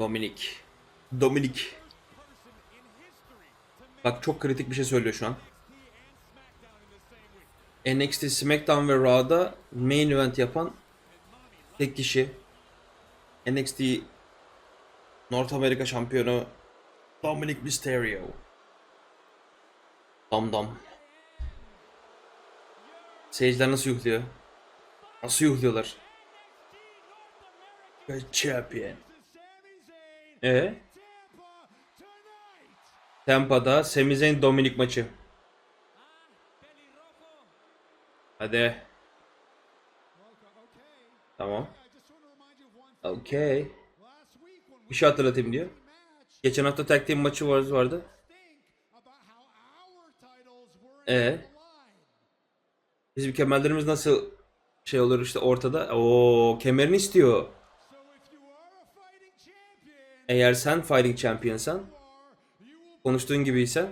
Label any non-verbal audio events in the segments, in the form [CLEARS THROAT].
Dominik. Dominik. Bak çok kritik bir şey söylüyor şu an. NXT, SmackDown ve Raw'da main event yapan tek kişi. NXT North Amerika şampiyonu Dominic Mysterio. Dam dam. Seyirciler nasıl yuhluyor? Nasıl yuhluyorlar? The champion. E? Tampa'da Sami Zayn Dominic maçı. Hadi. Tamam. Okay. Bir şey hatırlatayım diyor. Geçen hafta tag team maçı vardı. E Bizim kemerlerimiz nasıl şey olur işte ortada. Oo kemerini istiyor. Eğer sen fighting championsan konuştuğun gibiysen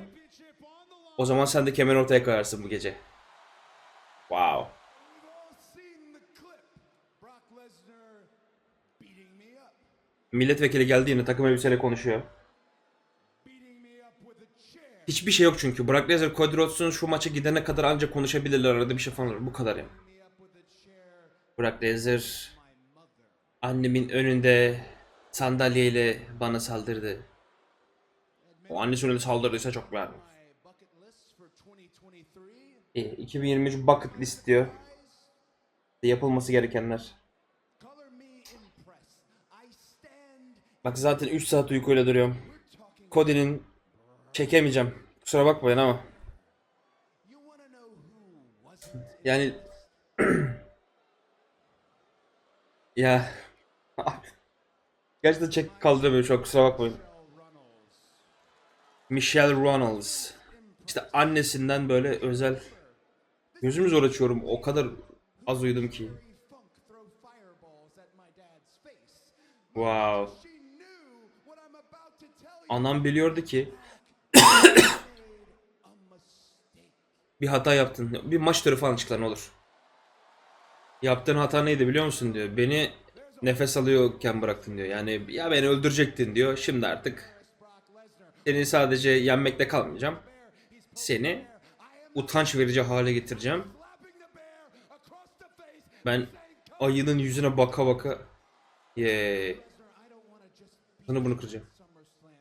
o zaman sen de kemer ortaya koyarsın bu gece. Wow. Milletvekili geldi yine takım elbiseyle konuşuyor. Hiçbir şey yok çünkü. Brock Lesnar, Cody Rhodes'un şu maça gidene kadar ancak konuşabilirler arada bir şey falan olur. Bu kadar ya. Brock Lesnar annemin önünde sandalyeyle bana saldırdı. O annesi önünde saldırdıysa çok var. İyi, 2023 bucket list diyor. Yapılması gerekenler. Bak zaten 3 saat uykuyla duruyorum. Cody'nin çekemeyeceğim. Kusura bakmayın ama. Yani [CLEARS THROAT] ya gerçekten çek kaldıramıyorum şu an kusura bakmayın. Michelle Ronalds. İşte annesinden böyle özel gözümü zor açıyorum. O kadar az uyudum ki. Wow. Anam biliyordu ki [COUGHS] bir hata yaptın. Bir maç törü falan açıkla ne olur. Yaptığın hata neydi biliyor musun diyor. Beni nefes alıyorken bıraktın diyor. Yani ya beni öldürecektin diyor. Şimdi artık seni sadece yenmekte kalmayacağım. Seni utanç verici hale getireceğim. Ben ayının yüzüne baka baka Yeee. Bunu bunu kıracağım.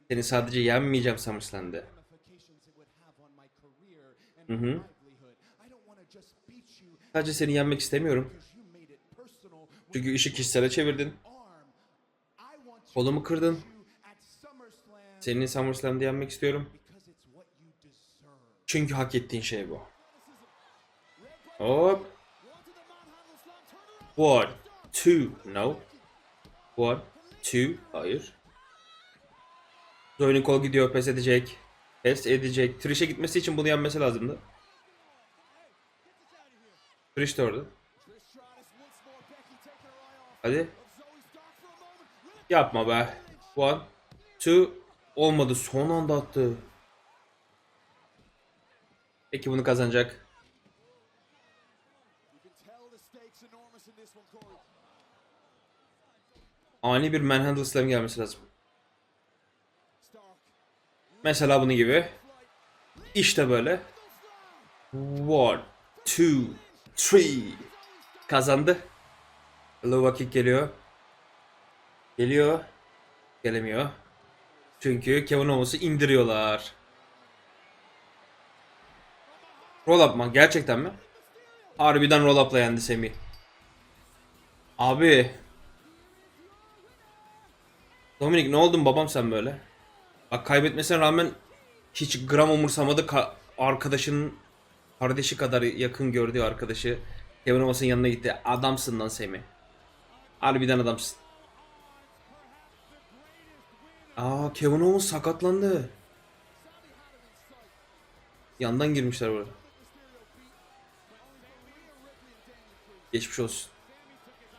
Seni sadece yenmeyeceğim SummerSlam'de. Hı hı. Sadece seni yenmek istemiyorum. Çünkü işi kişisele çevirdin. Kolumu kırdın. Seni SummerSlam'da yenmek istiyorum. Çünkü hak ettiğin şey bu. Hop. One, two, no. One, two, hayır. Zoe'nin kol gidiyor, pes edecek. Pes edecek. Trish'e gitmesi için bunu yenmesi lazımdı. Trish de orada. Hadi. Yapma be. One, two, olmadı. Son anda attı. Peki bunu kazanacak. Ani bir manhandle slam gelmesi lazım. Mesela bunun gibi. İşte böyle. One, two, three. Kazandı. Low kick geliyor. Geliyor. Gelemiyor. Çünkü Kevin Owens'ı indiriyorlar. Roll up mı? Gerçekten mi? Harbiden roll up'la yendi Semih. Abi. Dominik ne oldun babam sen böyle? Bak kaybetmesine rağmen hiç gram umursamadı Ka- arkadaşının kardeşi kadar yakın gördüğü arkadaşı Kevin Owens'ın yanına gitti. Adamsın lan Semih. Harbiden adamsın. Aa Kevin Owens sakatlandı. Yandan girmişler burada. Geçmiş olsun.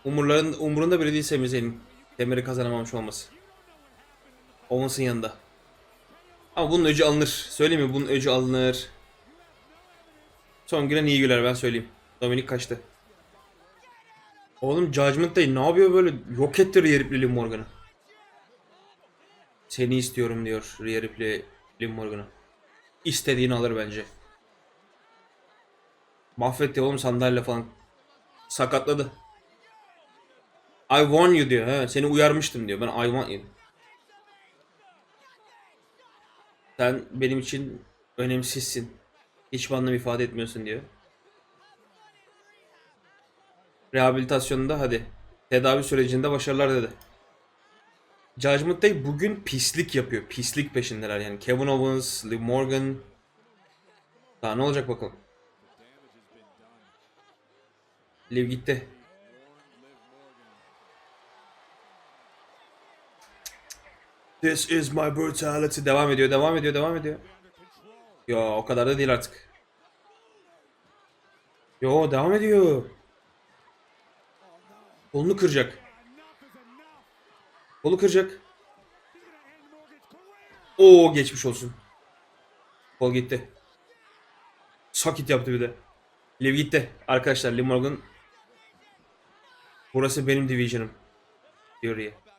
Umurların umurunda bile değil Sami Zayn'in Demir'i kazanamamış olması. Owens'ın yanında. Ama bunun öcü alınır. Söyleyeyim mi? Bunun öcü alınır. Son gülen iyi güler ben söyleyeyim. Dominik kaçtı. Oğlum Judgment Day ne yapıyor böyle? Yok etti herif Lily Morgan'ı. Seni istiyorum diyor Rhea Ripley Liv Morgan'a. İstediğini alır bence. Mahvetti oğlum sandalye falan. Sakatladı. I warn you diyor. He, seni uyarmıştım diyor. Ben I want you. Sen benim için önemsizsin. Hiçbir anlam ifade etmiyorsun diyor. Rehabilitasyonunda hadi. Tedavi sürecinde başarılar dedi. Judgment Day bugün pislik yapıyor. Pislik peşindeler yani. Kevin Owens, Liv Morgan. Daha ne olacak bakalım. Liv gitti. This is my brutality. Devam ediyor, devam ediyor, devam ediyor. Yo o kadar da değil artık. Yo devam ediyor. Kolunu kıracak. Kolu kıracak. Oo geçmiş olsun. Kol gitti. Sakit yaptı bir de. Liv gitti. Arkadaşlar Liv Morgan. Burası benim division'ım. Ya.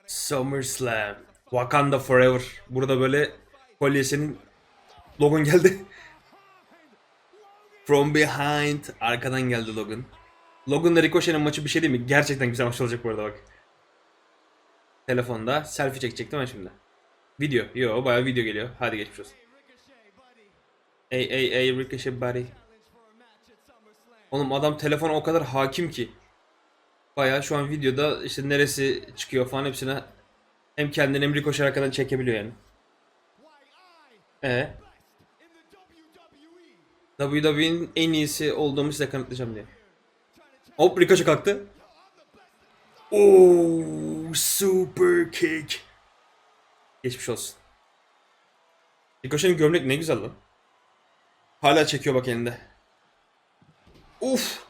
SummerSlam. Wakanda Forever. Burada böyle kolyesinin Logan geldi. [LAUGHS] From behind. Arkadan geldi Logan. Logan'la Ricochet'in maçı bir şey değil mi? Gerçekten güzel maç olacak bu arada bak. Telefonda selfie çekecek değil mi şimdi? Video. Yo bayağı video geliyor. Hadi geçmiş olsun. Ey ey ey Ricochet buddy. Oğlum adam telefona o kadar hakim ki. Bayağı şu an videoda işte neresi çıkıyor falan hepsine hem kendini hem Ricochet arkadan çekebiliyor yani. E WWE'nin en iyisi olduğumu size kanıtlayacağım diye. Hop Ricochet kalktı. Oo, super kick. Geçmiş olsun. Ricochet'in gömlek ne güzel lan. Hala çekiyor bak elinde. Uf.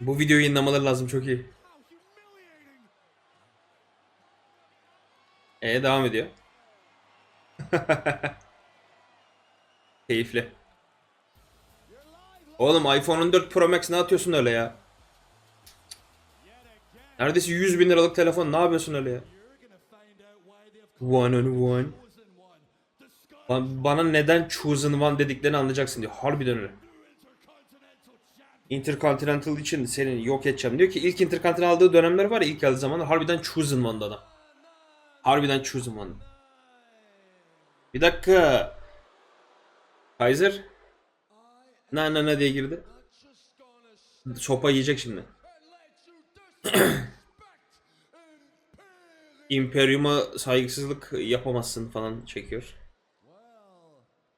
Bu videoyu yayınlamaları lazım çok iyi. E devam ediyor. [LAUGHS] Keyifli. Oğlum iPhone 14 Pro Max ne atıyorsun öyle ya? Neredeyse 100 bin liralık telefon ne yapıyorsun öyle ya? One on one. Ba- Bana neden chosen one dediklerini anlayacaksın diyor. Harbiden öyle. Intercontinental için seni yok edeceğim diyor ki ilk Intercontinental aldığı dönemler var ya ilk geldiği zaman harbiden chosen one'da adam. Harbiden chosen one. Bir dakika. Kaiser. Ne ne ne diye girdi. Sopa yiyecek şimdi. [CLEARS THROAT] Imperium'a saygısızlık yapamazsın falan çekiyor.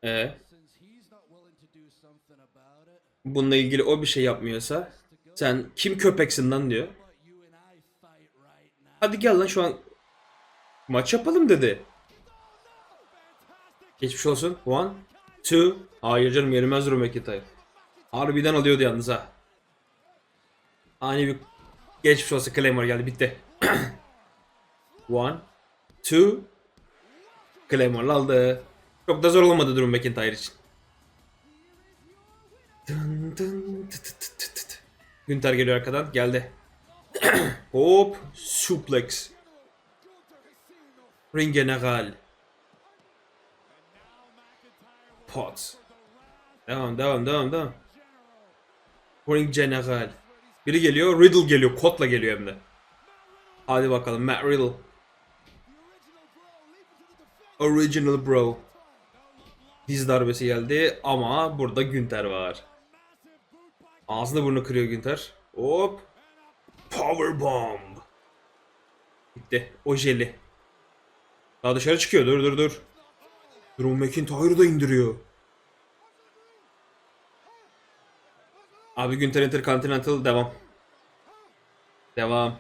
Ee, bununla ilgili o bir şey yapmıyorsa sen kim köpeksin lan diyor. Hadi gel lan şu an maç yapalım dedi. Geçmiş olsun. One, two. Hayır canım yerimez Drew McIntyre. Harbiden alıyordu yalnız ha. Ani bir geçmiş olsun Claymore geldi bitti. [CLEARS THROAT] One, two. Claymore aldı. Çok da zor olmadı Drew McIntyre için. Dın dın tı tı tı tı. Günter geliyor arkadan. Geldi. [CLEARS THROAT] Hop. Suplex. Ring General. Pot. Devam devam devam devam. Ring General. Biri geliyor. Riddle geliyor. Kotla geliyor hem de. Hadi bakalım Matt Riddle. Original Bro. Diz darbesi geldi ama burada Günter var. Ağzını burnunu kırıyor Günter. Hop. Power bomb. Bitti. O jeli. Daha dışarı çıkıyor. Dur dur dur. Drew McIntyre'ı da indiriyor. Abi Günter Intercontinental devam. Devam.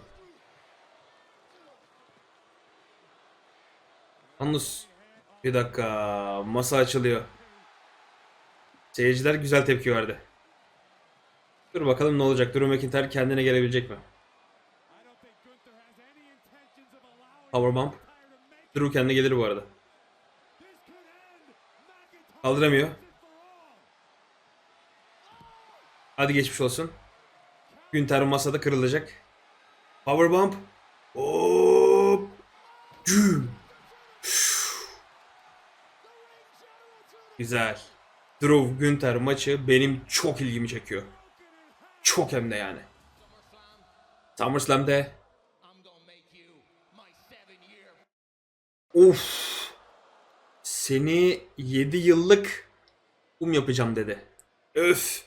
Yalnız bir dakika masa açılıyor. Seyirciler güzel tepki verdi. Dur bakalım ne olacak. Drew McIntyre kendine gelebilecek mi? Powerbomb. Drew kendine gelir bu arada. Kaldıramıyor. Hadi geçmiş olsun. Günter masada kırılacak. Powerbomb. Hop. Güm. Güzel. Drew Günter maçı benim çok ilgimi çekiyor. Çok hem de yani. SummerSlam'de Of. Seni 7 yıllık um yapacağım dedi. Öf.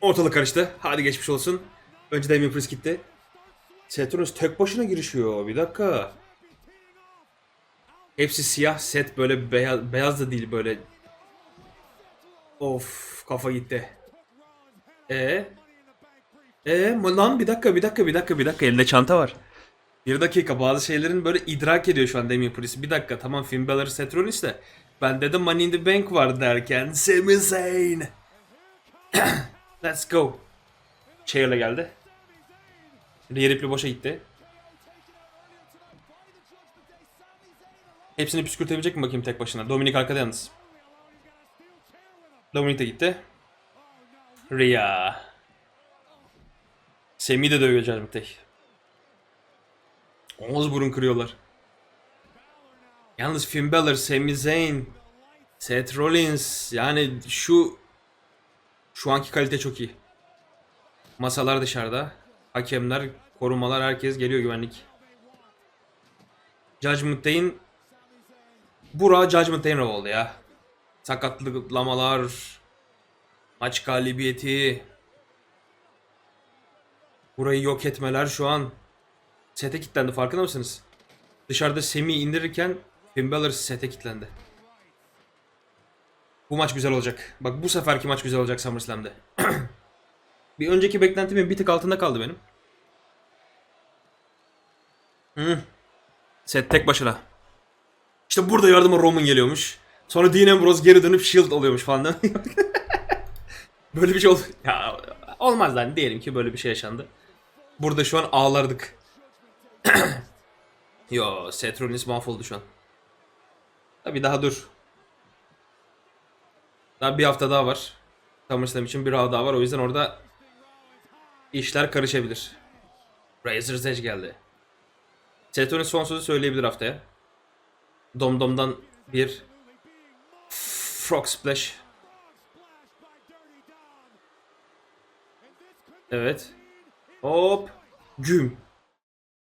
Ortalık karıştı. Hadi geçmiş olsun. Önce Damien Priest gitti. Rollins tek başına girişiyor. Bir dakika. Hepsi siyah set böyle beyaz, beyaz da değil böyle. Of kafa gitti. E e lan bir dakika bir dakika bir dakika bir dakika elinde çanta var. Bir dakika bazı şeylerin böyle idrak ediyor şu an Damien Priest. Bir dakika tamam Finn Balor Seth Rollins de. Bende de Money in the Bank var derken Sami Zayn. [CLEARS THROAT] Let's go. Chair'le geldi. Rhea Ripley boşa gitti. Hepsini püskürtebilecek mi bakayım tek başına? Dominik arkada yalnız. Dominik de gitti. Rhea. Sami'yi de dövüyor Judgment Omuz burun kırıyorlar. Yalnız Finn Balor, Sami Zayn, Seth Rollins yani şu şu anki kalite çok iyi. Masalar dışarıda. Hakemler, korumalar herkes geliyor güvenlik. Judgment Day'in Bura Judgment Day'in oldu ya. Sakatlıklamalar, maç galibiyeti, burayı yok etmeler şu an. Sete kilitlendi farkında mısınız? Dışarıda Semi indirirken Finn Balor sete kilitlendi. Bu maç güzel olacak. Bak bu seferki maç güzel olacak SummerSlam'de. [CLEARS THROAT] bir önceki beklentimin bir tık altında kaldı benim. Hı. Set tek başına. İşte burada yardıma Roman geliyormuş. Sonra Dean Ambrose geri dönüp Shield oluyormuş falan. [LAUGHS] böyle bir şey oldu. Ya olmaz lan diyelim ki böyle bir şey yaşandı. Burada şu an ağlardık. Yo, Seth Rollins mahvoldu şu an. Tabi daha dur. Daha bir hafta daha var. SummerSlam için bir hafta daha var. O yüzden orada işler karışabilir. Razor's Edge geldi. Seth Rollins son sözü söyleyebilir haftaya. Domdom'dan bir Frog Splash. Evet. Hop. Güm.